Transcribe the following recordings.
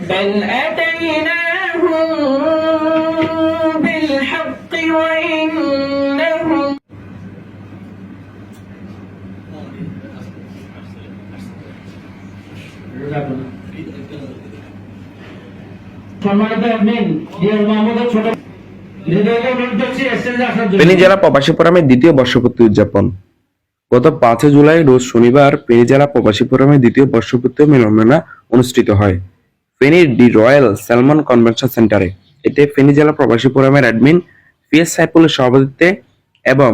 بل أتيناهم بالحق وإنهم সম্মানিত admin deer মোহাম্মদের ছোট হৃদয়কে অনুরোধ করছি এক্সচেঞ্জে আসার জন্য ফেনী জেলা প্রবাসী ফোরামের দ্বিতীয় বর্ষপূর্তি উদযাপন গত পাঁচই জুলাই রোজ শনিবার ফেনী জেলা প্রবাসী ফোরামের দ্বিতীয় বর্ষপূর্তি মিলনমেলা অনুষ্ঠিত হয়। ফেনীর ডি রয়্যাল স্যালমন কনভেনশন সেন্টারে। এতে ফেনী জেলা প্রবাসী ফোরামের অ্যাডমিন পিএস সাইফুলের সভাপতিত্বে এবং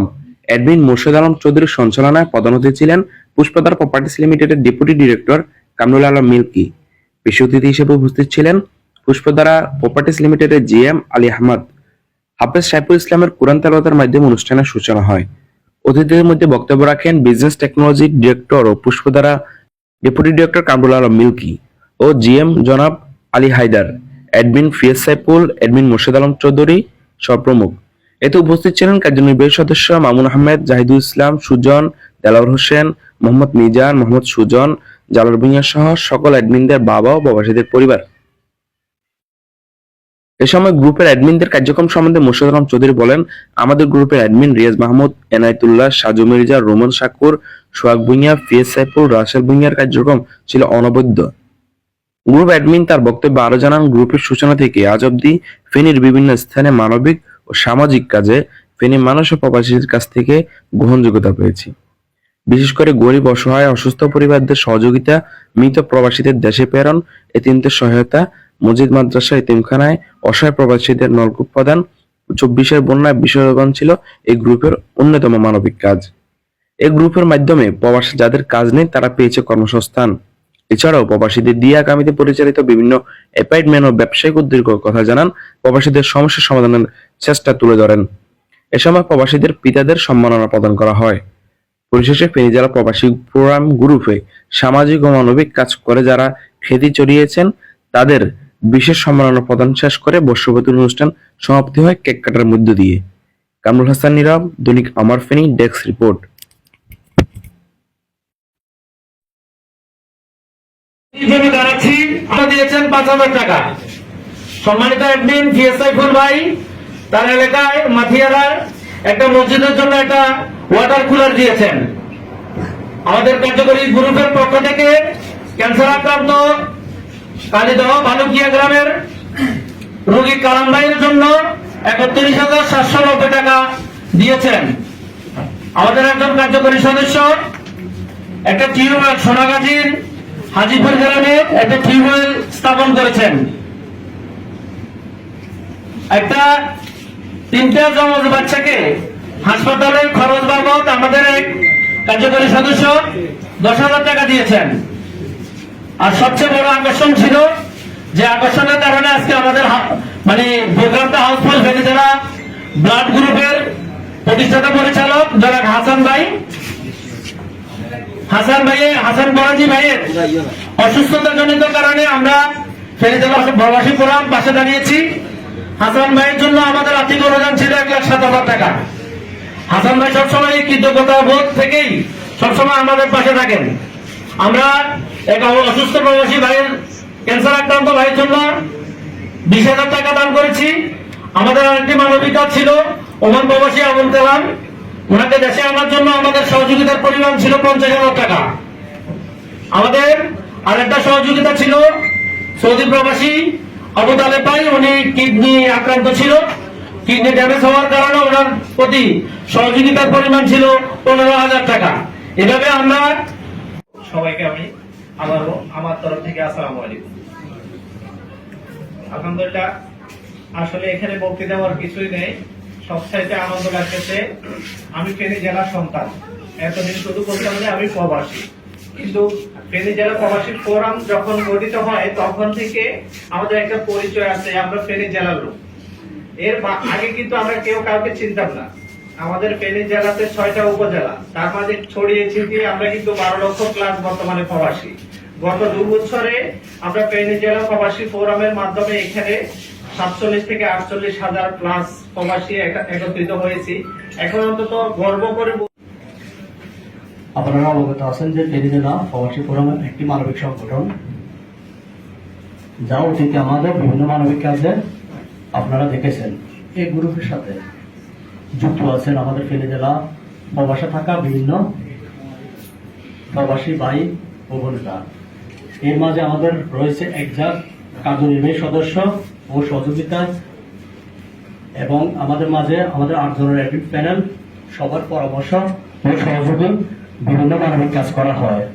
অ্যাডমিন মোর্শেদ আলম চৌধুরীর সঞ্চালনায় পদোন্নতি ছিলেন পুষ্পদার প্রপার্টিস লিমিটেডের ডেপুটি ডিরেক্টর কামরুল আলম মিল্কি। বিশেষ অতিথি হিসেবে উপস্থিত ছিলেন পুষ্পদারা প্রপার্টিস লিমিটেডের জিএম আলী আহমদ। হাফেজ সাইফুল ইসলামের কোরআন তেলাওয়াতের মাধ্যমে অনুষ্ঠানের সূচনা হয়। অতিথিদের মধ্যে বক্তব্য রাখেন বিজনেস টেকনোলজি ডিরেক্টর ও পুষ্পধারা ডেপুটি ডিরেক্টর কামরুল আলম মিল্কি ও জিএম জনাব আলী হায়দার, অ্যাডমিন ফিয়াজ সাইফুল, অ্যাডমিন মোর্শেদ আলম চৌধুরী সহ প্রমুখ। এতে উপস্থিত ছিলেন কার্যনির্বাহী সদস্য মামুন আহমেদ, জাহিদুল ইসলাম, সুজন, দেলাওয়ার হোসেন, মোহাম্মদ মিজান, মোহাম্মদ সুজন, জালাল ভুঁইয়া সহ সকল অ্যাডমিনদের বাবা ও প্রবাসীদের পরিবার। এ সময় গ্রুপের অ্যাডমিনদের কার্যক্রম সম্বন্ধে মোর্শেদ আলম চৌধুরী বলেন, আমাদের গ্রুপের অ্যাডমিন রিয়াজ মাহমুদ, এনায়েতুল্লাহ, সাজু মির্জা, রোমান শাকুর সোহাগ ভুঁইয়া ফিয়েজ সাইফুল রাসেল ভুঁইয়ার কার্যক্রম ছিল অনবদ্য। গ্রুপ অ্যাডমিন তার বক্তব্যে আরও জানান, গ্রুপের সূচনা থেকে আজ অব্দি ফেনীর বিভিন্ন স্থানে মানবিক ও সামাজিক কাজে ফেনী মানুষ ও প্রবাসীদের কাছ থেকে গ্রহণযোগ্যতা পেয়েছি। বিশেষ করে গরিব, অসহায়, অসুস্থ পরিবারদের সহযোগিতা, মৃত প্রবাসীদের দেশে প্রেরণ, এ তিনটে সহায়তা মসজিদ মাদ্রাসা এতিমখানায় অসহায় প্রবাসীদের নলকূপ প্রদান, চব্বিশের বন্যায় বিসর্জন ছিল এই গ্রুপের অন্যতম মানবিক কাজ। এই গ্রুপের মাধ্যমে প্রবাসী যাদের কাজ নেই, তারা পেয়েছে কর্মসংস্থান। এছাড়াও প্রবাসীদের দিয়ে আগামীতে পরিচালিত বিভিন্ন অ্যাপার্টমেন্ট ও ব্যবসায়িক উদ্যোগের কথা জানান প্রবাসীদের সমস্যা সমাধানের চেষ্টা তুলে ধরেন। এ সময় প্রবাসীদের পিতাদের সম্মাননা প্রদান করা হয়। পরিশেষে ফেনী জেলা প্রবাসী ফোরাম গ্রুপে সামাজিক ও মানবিক কাজ করে যারা খ্যাতি চড়িয়েছেন, তাদের বিশেষ সম্মাননা প্রদান শেষ করে বর্ষবর্তী অনুষ্ঠান সমাপ্তি হয় কেক কাটার মধ্য দিয়ে। কামরুল হাসান, নীরব, দৈনিক আমার ফেনী ডেস্ক রিপোর্ট। দিয়েছেন পাঁচ হাজার টাকা। সম্মানিত ভিএসআই ফুল ভাই, তার এলাকায় মাথিয়ারার একটা মসজিদের জন্য একটা ওয়াটার কুলার দিয়েছেন। আমাদের কার্যকরী গ্রুপের পক্ষ থেকে ক্যান্সার আক্রান্ত কালীদহ ভালুকিয়া গ্রামের রোগী কালাম জন্য একত্রিশ হাজার সাতশো নব্বই টাকা দিয়েছেন। আমাদের একজন কার্যকরী সদস্য, একটা টিউবওয়েল সোনাগাছির হাজিপুর গ্রামে একটা টিউবওয়েল স্থাপন করেছেন। একটা তিনটা জমজ বাচ্চাকে হাসপাতালের খরচ বাবদ আমাদের এক কার্যকরী সদস্য দশ হাজার টাকা দিয়েছেন। আর সবচেয়ে বড় আকর্ষণ ছিল যে আকর্ষণের কারণে আজকে আমাদের মানে প্রোগ্রামটা হাউসফুল হয়েছে। যারা ব্লাড গ্রুপের প্রতিষ্ঠাতা পরিচালক, যারা হাসান ভাই, হাসান ভাইয়ের হাসান বরাজি ভাইয়ের অসুস্থতা জনিত কারণে আমরা ফেরিতে প্রবাসী পাশে দাঁড়িয়েছি। হাসান ভাইয়ের জন্য আমাদের আর্থিক অনুদান ছিল এক লাখ সাত হাজার টাকা। হাসান ভাই সবসময় কৃতজ্ঞতা বোধ থেকেই সবসময় আমাদের পাশে থাকেন। আমরা এক অসুস্থ প্রবাসী ভাইয়ের ক্যান্সার আক্রান্ত ভাইয়ের জন্য বিশ হাজার টাকা দান করেছি। আমাদের আরেকটি মানবিক ছিল ওমান প্রবাসী আবুল কালাম। ওনাকে দেশে আনার জন্য আমাদের সহযোগিতার পরিমাণ ছিল পঞ্চাশ হাজার টাকা। আমাদের আরেকটা সহযোগিতা ছিল সৌদি প্রবাসী আবু তালেব ভাই উনি কিডনি আক্রান্ত ছিল। কিডনি ড্যামেজ হওয়ার কারণে ওনার প্রতি সহযোগিতার পরিমাণ ছিল পনেরো হাজার টাকা। এভাবে আমরা সবাইকে আমি আমার আমার তরফ থেকে আসসালামু আলহামদুলিল্লাহ, আসলে এখানে বক্তৃতা দেওয়ার কিছুই নেই। সবচাইতে আনন্দ লাগতেছে, আমি ফেনী জেলার সন্তান। এতদিন শুধু বলতাম যে আমি প্রবাসী। কিন্তু ফেনী জেলা প্রবাসী ফোরাম যখন গঠিত হয়, তখন থেকে আমাদের একটা পরিচয় আছে, আমরা ফেনী জেলার লোক। এর আগে কিন্তু আমরা কেউ কাউকে চিনতাম না। আমাদের ফেনী জেলাতে ছয়টা উপজেলা। তার মাঝে ছড়িয়ে ছিটিয়ে আমরা কিন্তু বারো লক্ষ প্লাস বর্তমানে প্রবাসী। গত দু বছরে আমরা ফেনী জেলা প্রবাসী ফোরামের মাধ্যমে এখানে সাতচল্লিশ থেকে আটচল্লিশ হাজার প্লাস প্রবাসী একত্রিত হয়েছি। এখন অন্তত গর্ব করে আপনারা অবগত আছেন যে ফেনী জেলা প্রবাসী ফোরাম একটি মানবিক সংগঠন। যা অতীতে আমাদের বিভিন্ন মানবিক কাজে আপনারা দেখেছেন। এই গ্রুপের সাথে যুক্ত আছেন আমাদের ফেনী জেলা প্রবাসে থাকা বিভিন্ন প্রবাসী ভাই ও বোনেরা। এর মাঝে আমাদের রয়েছে একজাক কার্যনির্বাহী সদস্য ও সহযোগিতা এবং আমাদের মাঝে আমাদের আট আটজনের অ্যাডমিট প্যানেল, সবার পরামর্শ ও সহযোগে বিভিন্ন মানবিক কাজ করা হয়।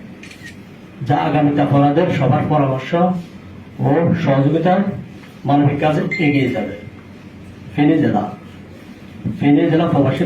যা আগামীতে আপনাদের সবার পরামর্শ ও সহযোগিতায় মানবিক কাজে এগিয়ে যাবে। ফেনী জেলা। ফেনী জেলা প্রবাসী